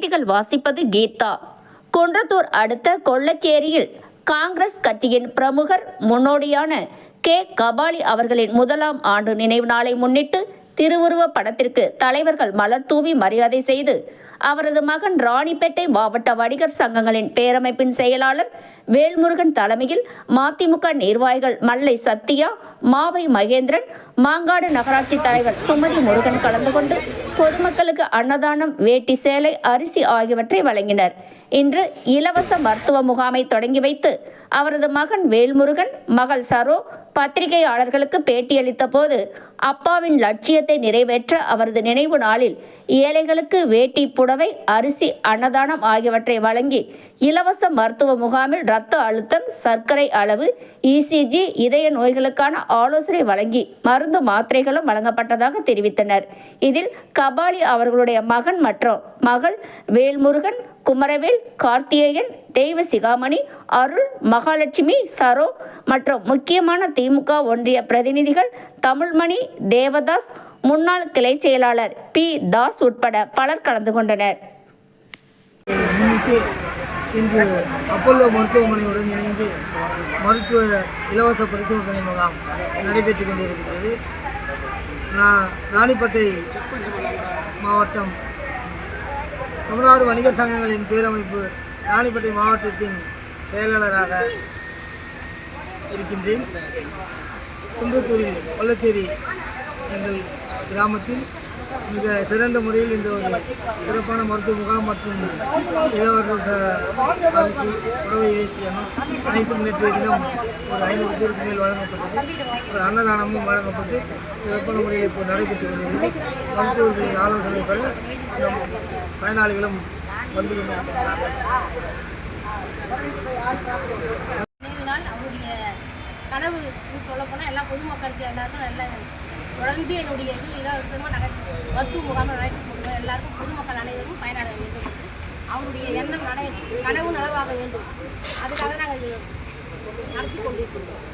செய்திகள் வாசிப்பது கீதா. குன்றத்தூர் அடுத்த கொள்ளச்சேரியில் காங்கிரஸ் கட்சியின் பிரமுகர் முன்னோடியான கே. கபாலி அவர்களின் முதலாம் ஆண்டு நினைவு நாளை முன்னிட்டு திருவுருவ படத்திற்கு தலைவர்கள் மலர் தூவி மரியாதை செய்து அவரது மகன் ராணிப்பேட்டை மாவட்ட வணிகர் சங்கங்களின் பேரமைப்பின் செயலாளர் வேல்முருகன் தலைமையில் மதிமுக நிர்வாகிகள் மல்லை சத்யா மாவை மகேந்திரன் மாங்காடு நகராட்சி தலைவர் சுமதி முருகன் கலந்து கொண்டு பொதுமக்களுக்கு அன்னதானம் வேட்டி சேலை அரிசி ஆகியவற்றை வழங்கினர். இன்று இலவச மருத்துவ முகாமை தொடங்கி வைத்து அவரது மகன் வேல்முருகன் மகள் சரோ பத்திரிகையாளர்களுக்கு பேட்டியளித்த போது அப்பாவின் லட்சியத்தை நிறைவேற்ற அவரது நினைவு நாளில் ஏழைகளுக்கு வேட்டி புடவை அரிசி அன்னதானம் ஆகியவற்றை வழங்கி இலவச மருத்துவ முகாமில் இரத்த அழுத்தம் சர்க்கரை அளவு இசிஜி இதய நோய்களுக்கான ஆலோசனை வழங்கி மருந்து மாத்திரைகளும் வழங்கப்பட்டதாக தெரிவித்தனர். இதில் கபாலி அவர்களுடைய மகன் மற்றும் மகள் வேல்முருகன் குமரவேல் கார்த்திகேயன் தெய்வ சிகாமணி அருள் மகாலட்சுமி சரோ மற்றும் முக்கியமான திமுக ஒன்றிய பிரதிநிதிகள் தமிழ்மணி தேவதாஸ் முன்னாள் கிளை செயலாளர் பி. தாஸ் உட்பட பலர் கலந்து கொண்டனர். இன்று அப்பல்லோ மருத்துவமனையுடன் இணைந்து மருத்துவ இலவச பரிசோதனை முகாம் நடைபெற்று கொண்டிருக்கிறது. நான் ராணிப்பேட்டை மாவட்டம் தமிழ்நாடு வணிகர் சங்கங்களின் பேரமைப்பு ராணிப்பேட்டை மாவட்டத்தின் செயலாளராக இருக்கின்றேன். குன்றத்தூரில் கொல்லச்சேரி எங்கள் கிராமத்தில் மிக சிறந்த முறையில் இந்த ஒரு சிறப்பான மருத்துவ முகாம் மற்றும் இளவரச அரிசி உடவை வேஷ்டியம் அனைத்தும் நேற்றைய தினம் ஒரு ஐநூறு பேருக்கு மேல் வழங்கப்பட்டது. ஒரு அன்னதானமும் வழங்கப்பட்டு சிறப்பான முறையில் இப்போ நடைபெற்று வருகிறது. மருத்துவர்களின் ஆலோசனை பெற பயனாளிகளும் வந்து நாள் அவருடைய கனவு சொல்ல போனால் எல்லா பொதுமக்களுக்கு எல்லாருக்கும் நல்ல தொடர்ந்து என்னுடைய இது இலவசமாக நடத்தி மருத்துவ முகாமை நடத்தி கொடுங்க எல்லாருக்கும் பொதுமக்கள் அனைவரும் பயனட வேண்டும் அவருடைய எண்ணம் நட கனவு நனவாக வேண்டும். அதுக்காக நாங்கள் இது நடத்தி கொண்டிருக்கிறோம்.